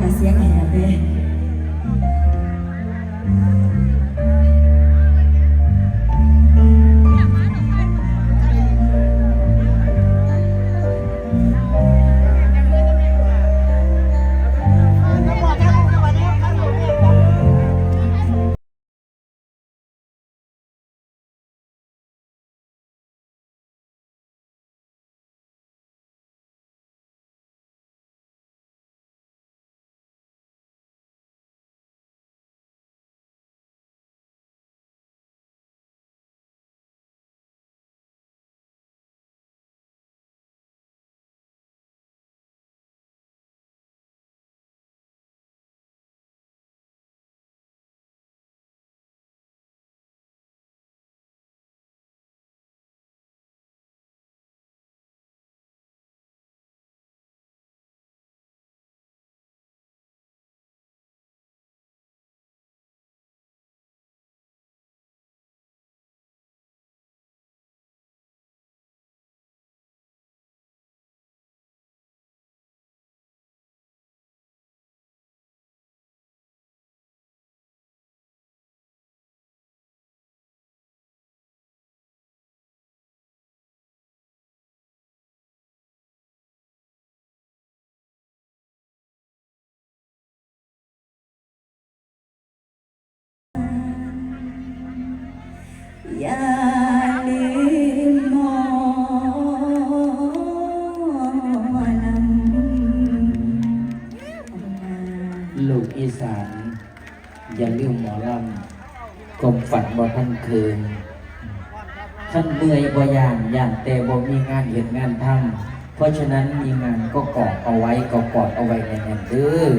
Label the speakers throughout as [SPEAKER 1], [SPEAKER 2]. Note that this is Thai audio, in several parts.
[SPEAKER 1] กับเอย่าลืมมอนำ
[SPEAKER 2] ลูกอีสาน อย่าลืมหมอลำกลมฝันบ่ท่านคืนท่านเหนื่อยบ่ย่านย่านแต่บ่มีงานเห็นงานทำเพราะฉะนั้นมีงานก็กอดเอาไว้ก็กอดเอาไว้ในแน่นเด้อ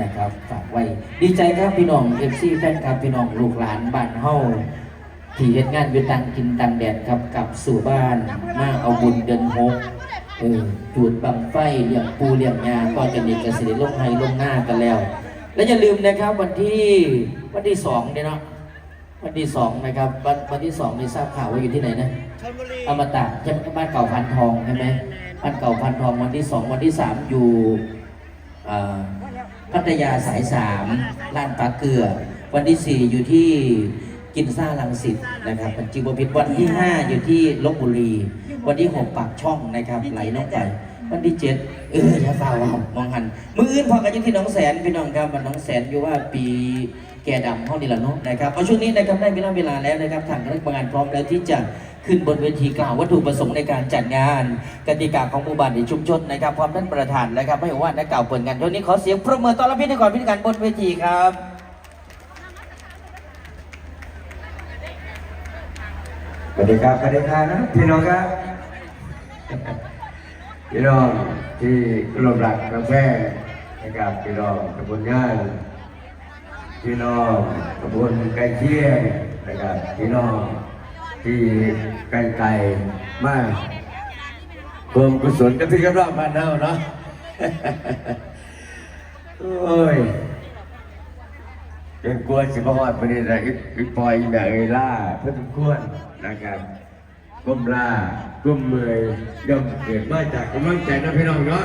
[SPEAKER 2] นะครับฝากไว้ ดีใจครับพี่น้องเอฟซีแฟนครับพี่น้องลูกหลานบ้านเฮา ที่เฮ็ดงานอยู่ตังกินตังแดดครับกลับสู่บ้าน มาเอาบุญเดือนหกเออจูดบังไฟเลี้ยงปูเลี้ยงยาก็จะมีกระสีลงไห้ลงหน้ากันแล้ว และอย่าลืมนะครับวันที่วันที่สองเนี่ยเนาะวันที่สองนะครับวันวันที่สองนี่ทราบข่าวว่าอยู่ที่ไหนนะ
[SPEAKER 3] ชลบุรี
[SPEAKER 2] อมตะใช่ไหมบ้านเก่าพันทองใช่ไหมบ้านเก่าพันทองวันที่สองวันที่สามอยู่อ่าพัทยาสายสามลาดปลาเกลือ วันที่สี่อยู่ที่ กินซ่าลังสิตนะครับปัจจุบันพิษวันที่ห้าอยู่ที่ลบบุรี วันที่หกปากช่องนะครับไหลน้องไปวันที่เจ็ดเอออย่าฝ่าว่ามองหันมืออื่นพอกันอยู่ที่หน้องแสนพี่น้องครับมันน้องแสนอยู่ว่าปีแก่ดำห้องนี่แหละเนาะนะครับเอาช่วงนี้นะครับได้เวลาเวลาแล้วนะครับทางคณะกรรมการพร้อมแล้วที่จะขึ้นบนเวทีกล่าววัตถุประสงค์ในการจัดงาน กติกาของหมู่บ้านในชุมชนนะครับพร้อมท่านประธานนะครับไม่ว่านักกล่าวเปิดงานช่วงนี้ขอเสียงปรบมือต้อนรับพิธีกรพิธีการบนเวทีครับ
[SPEAKER 4] วัสดีครับสวัสดีครับพี่น้องครับพี่น้องที่กรมรักกาแฟนะครับพี่น้องกระบวนงานพี่น้องกระบวนใกล้เคียงนะครับพี่น้องที่ใกล้ไกลมากรวมกุศลกันที่กำลังบ้านเฮาเนาะโอ้ย เป็นกลัวสิบหอดประเด็นอะไรอีปอยแบบเอล่าเพื่อทุกคนนะครับก้มลาก้มมือย่อมเกิดมาจากกำลังใจนะพี่น้องเนาะ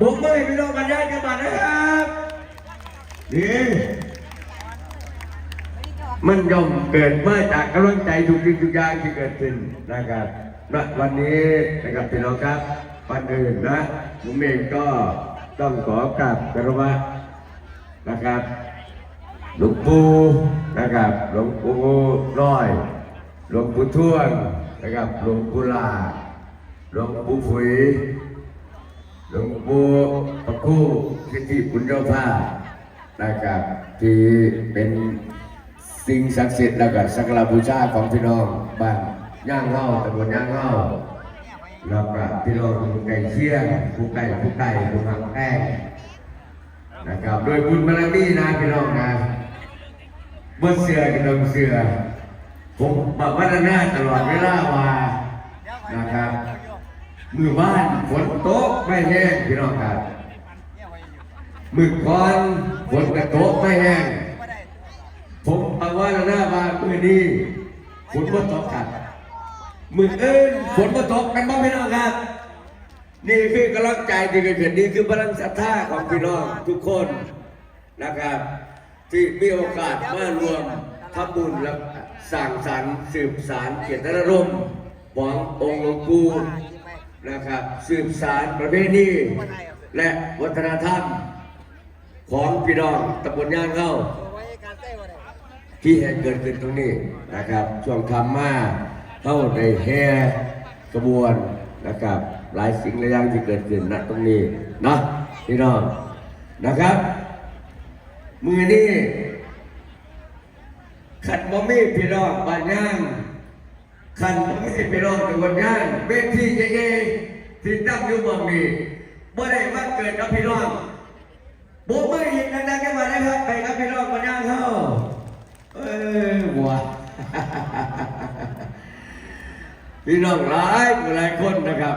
[SPEAKER 4] บุกมือพี่น้องบรรยายกันมานะครับนี่มันย่อมเกิดมาจากกำลังใจทุกสิ่งทุกอย่างที่เกิดขึ้นนะครับณวันนี้นะครับพี่น้องครับวันอื่นนะผมเองก็ต้องขอกราบกรวะนะครับ หลวงปู่นะครับ หลวงปู่น้อย หลวงปู่ท่วงนะครับ หลวงปู่ลา หลวงปู่ฝุย หลวงปู่ปะคู่ที่ที่ปุญญาภานะครับ ที่เป็นสิ่งศักดิ์สิทธิ์แล้วก็สักการบูชาของพี่น้องบ้านย่างเฮาตำบลย่างเฮาแล้วก็พี่น้องผู้ไก่เชี่ยงผู้ไก่ผู้ไก่ผู้ทางแป้นะครับ โดยบุญบารมีนะพี่น้องนะ บนเสือกับนมเสือ ผมบอกว่าหน้าตลอดเวลาว่านะครับ มือบ้านฝนตกไม่แห้งพี่น้องครับมือก่อนฝนกระตกไม่แห้งผมบอกว่าหน้าว่ามือนี้ฝนบ่ตกครับมือเอิ้นฝนบ่ตกกันบ้างพี่น้องครับ นี่คือกำลังใจที่เกิดขึ้นนี่คือพลังศรัทธาของพี่น้องทุกคนนะครับ ที่มีโอกาสมารวมทำบุญและสั่งสรรค์สืบสารเกียรตินรมขององค์หลวงปู่นะครับ สืบสารประเพณีและวัฒนธรรม ของพี่น้องตำบลย่างเข้า ที่เหตุเกิดขึ้นตรงนี้นะครับ ช่วงคำมาเข้าในแห่กระบวนนะครับ หลายสิ่งหลายอย่างที่เกิดขึ้นณตรงนี้นะพี่น้องนะครับ มือนี้ขันบ่มีพี่น้องบ้านย่างขันบ่มีพี่น้องตำบลย่างเวทีใหญ่ๆที่ตั้งอยู่เมืองนี้บ่ได้มาเกิดกับพี่น้องโบกมืออีกดังๆกันมานะครับไปกับพี่น้องบ้านย่างเขาเออวัวพี่น้องหลายหลายคนนะครับ